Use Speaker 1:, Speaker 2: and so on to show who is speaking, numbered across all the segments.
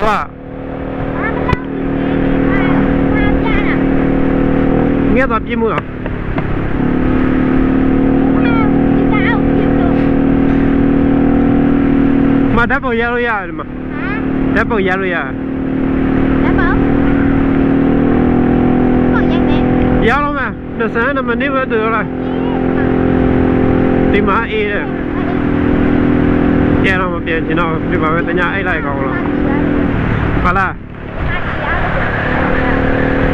Speaker 1: သွားငဲသွားပြင်းမှုလားမဓာတ်ပုံရလို့ရတယ်မဓာတ်ပုံရလို့ရတယ်ရတော့မယ်20နမနေပဲတူလားဒီမှာအေးတယ်ကျတော့မပြင်းကျွန်တော်ဒီမှာပဲတ냐အိတ်လိုက်ကောင်းလား ဟုတ်လား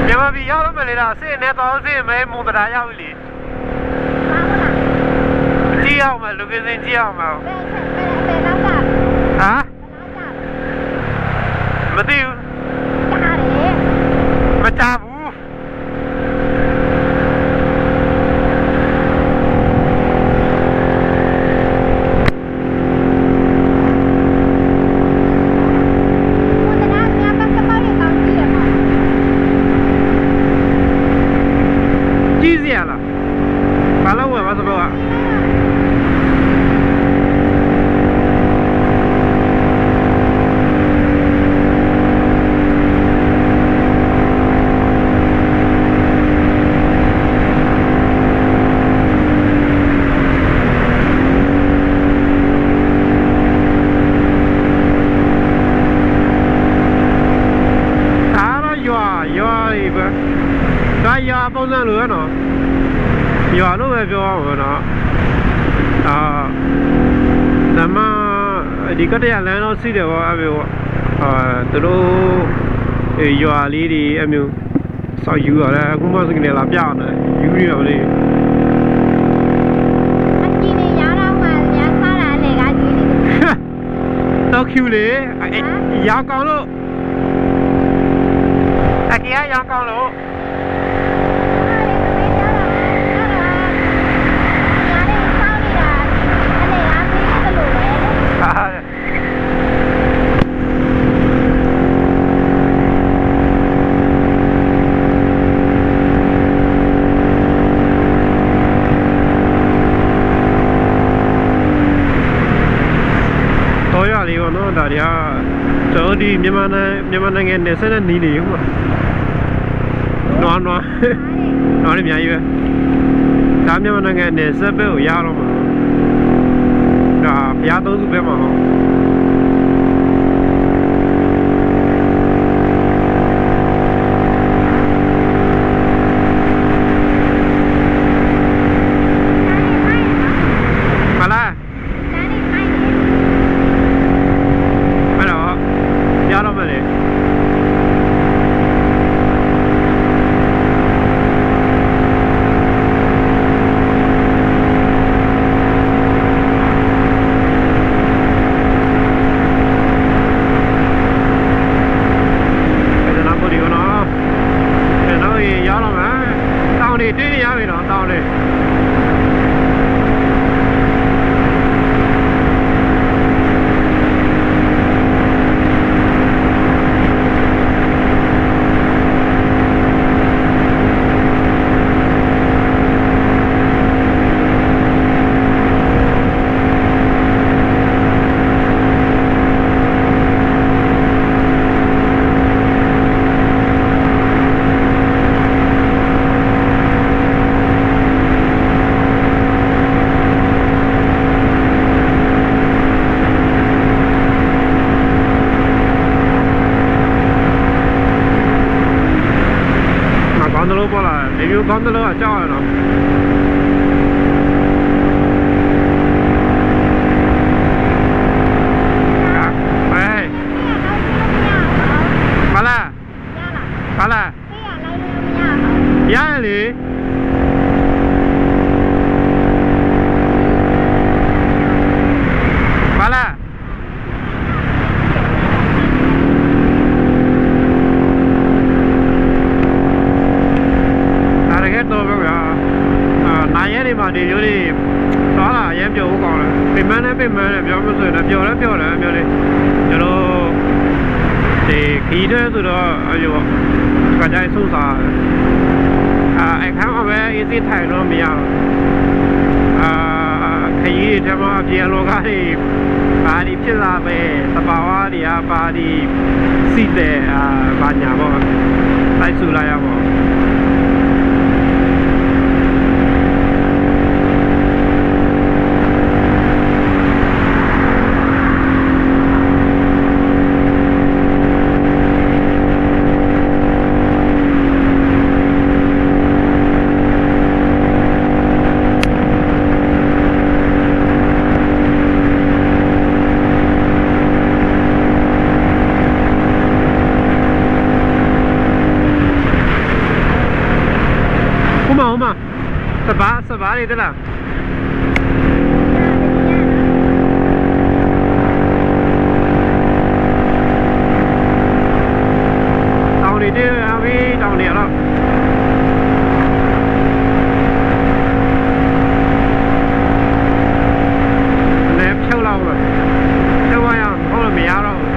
Speaker 1: ကျမပြီးရောက်တော့မလေလားအစ်နဲ့တော့အစ်မဲမုံတရာရောက်ပြီလေကြည့်အောင်မလူကင်းစင်ကြည့်အောင်မဟမ်မသိဘူးမကြဘူးကြည့်စရာလားဘာလို့ဝယ်မစဘောကဒါတော့ရွာရွာကြီးပဲဒါရွာပုံစံလိုရနော်ရွာလို့ပဲပြောအောင်ပေါ့နော်အာဓမ္မ ဒီကတရလမ်းတော့စီးတယ်ပေါ့အမျိုးပေါ့အာသူတို့အေးရွာလေးတွေအမျိုးဆောက်ယူရတယ်အခုမှစကနေလာပြနေယူနေတော့လေတော့ကျူလေအဲရောင်းကောင်းလို့အကေရောင်းကောင်းလို့ ရလေးပေါ့နော်ဒါတွေကကျွန်တော်ဒီမြန်မာနိုင်ငံမြန်မာနိုင်ငံနယ်စပ်နဲ့နီးနေဟုတ်မှာနွားနွားနွားလေးအများကြီးပဲဒါမြန်မာနိုင်ငံနယ်စပ်ဘက်ကိုရတော့မှာဒါဘုရားသုံးစုဘက်မှာဟုတ်မလားအဲ့တော့ရတော့မယ်လေအဲ့ဒါနောက်ပို့ဒီကောနော်အဲ့တော့ရတော့မယ်တောင်းနေတင်းနေရပြီနော်တောင်းနေမကော င်းတယ်လို့ပေါ်လာတယ်ဒီလိုကောင်းတယ်လို့အကြောက်ရတော့ဟဲ့မလားမလားရရလေမလားဒါတကယ်တော့ဗျာအာနိုင်ရဲတွေမှာဒီလိုတွေသွားလာအရင်ပြောဦးကောင်းတယ်ပြင်မန်းနဲ့ပြင်မန်းနဲ့ပြောမဆိုရင်လည်းပြောလည်းပြောတယ်အမျိုးလေးကျွန်တော် ဒီခီးတဲ့ဆိုတော့အယောကကြိုင်ဆုံးစားအာအခမ်းအပဲအေးစိထိုင်တော့မရဘူးအာခရီးတွေထဲမှာအပြေလောကတွေဘာဒီဖြစ်လာပဲသဘာဝတွေကဘာဒီစီတဲ့အာဘာညာပေါ့လိုက်စုလိုက်ရပါဘောဥမဥမစ ဘာစဘာလေးတလားတောင်းနေတယ်အမေတောင်းနေရတော့လည်းဖြုတ်လောက်လို့ဖြုတ်ရအောင်ဟုတ်လို့မရတော့ဘူး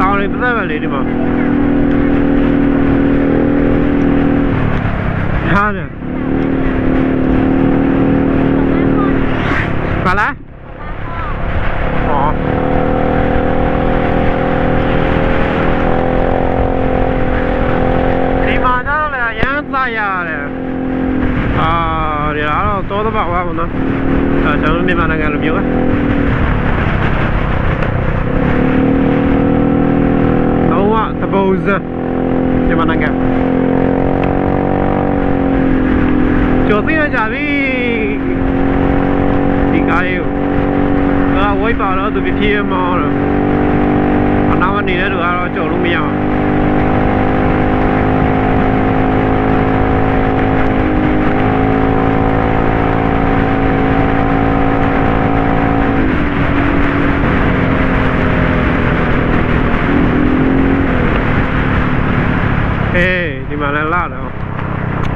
Speaker 1: တောင်းနေပတ်သက်ပဲလေဒီမှာ ဟာတယ်ဘာလားဟောဒီမှာတော့လေရမ်းသားရတယ်အာဒီတော့တော်တော့ပါဘာမနော်အဲကျွန်တော်မြန်မာနိုင်ငံလိုမျိုးပဲလုံးဝသဘုံစံမြန်မာနိုင်ငံ ကျော်သိရကြပြီဒီကားလေးကိုအာဝိုက်ပါတော့သူပြပြင်းမောင်းတော့အနောက်ကနေနေတဲ့သူကတော့ကြော်လို့မရအောင်အေးဒီမှာလည်းလာတော့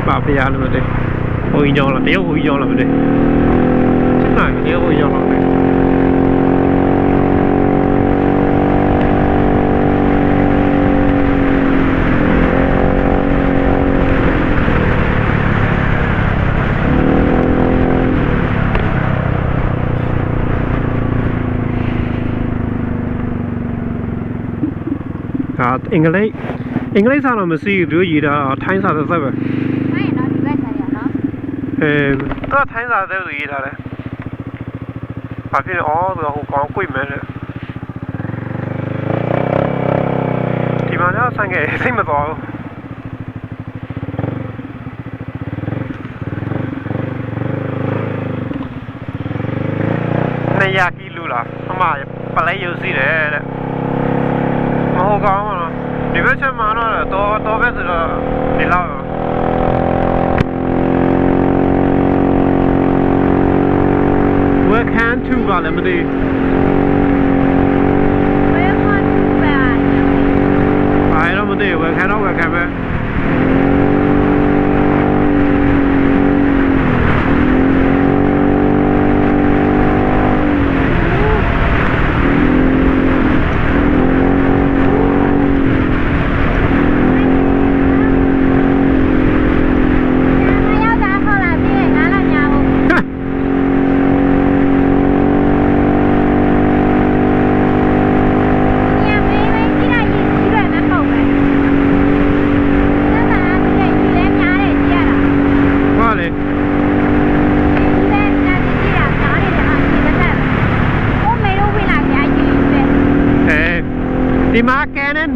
Speaker 1: ပါဖရားလို့မသိဘုံုံကြီးကျောင်းလားတရုတ်ဘုံကြီးကျောင်းလားမသိစစ်မှန်တရုတ်ဘုံကြီးကျောင်းလားမသိအင်္ဂလိပ်အင်္ဂလိပ်စာတော့မရှိဘူးတို့ရေးတာထိုင်းစာသက်သက်ပဲ အဲသူကထိုင်းစာသက်သူရေးထားတယ်ဘာဖြစ်လဲဩသူကဟိုကောင်ကိုိတ်မယ်လေဒီမှာတော့ဆိုင်ကစိတ်မသွားဘူး200ကီလိုလားအမပလဲယူစီတယ်တဲ့မဟုတ်ကောင်းဘူးနော်ဒီဘက်ချက်မှာတော့တော့တော့ပဲဆိုတော့ဒီလောက်
Speaker 2: 看
Speaker 1: 能不能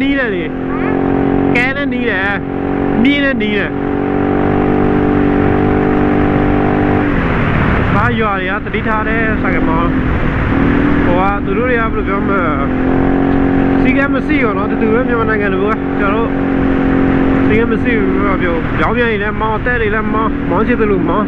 Speaker 1: နဲ့နီးတယ်လေကဲနဲ့နီးတယ်မြင်းနဲ့နီးတယ်ဘာရွာတွေကတတိထားတယ်ဆိုင်ကမောဟိုကသူတို့တွေကဘယ်လိုပြောမလဲစီကမရှိရောနော်တူတူပဲမြန်မာနိုင်ငံလိုပဲကျွန်တော်တို့တင်းမရှိဘူးပြောပြောင်းပြန်ရင်လည်းမောင်းတက်တွေလည်းမောင်းမောင်းချစ်တယ်လို့မောင်း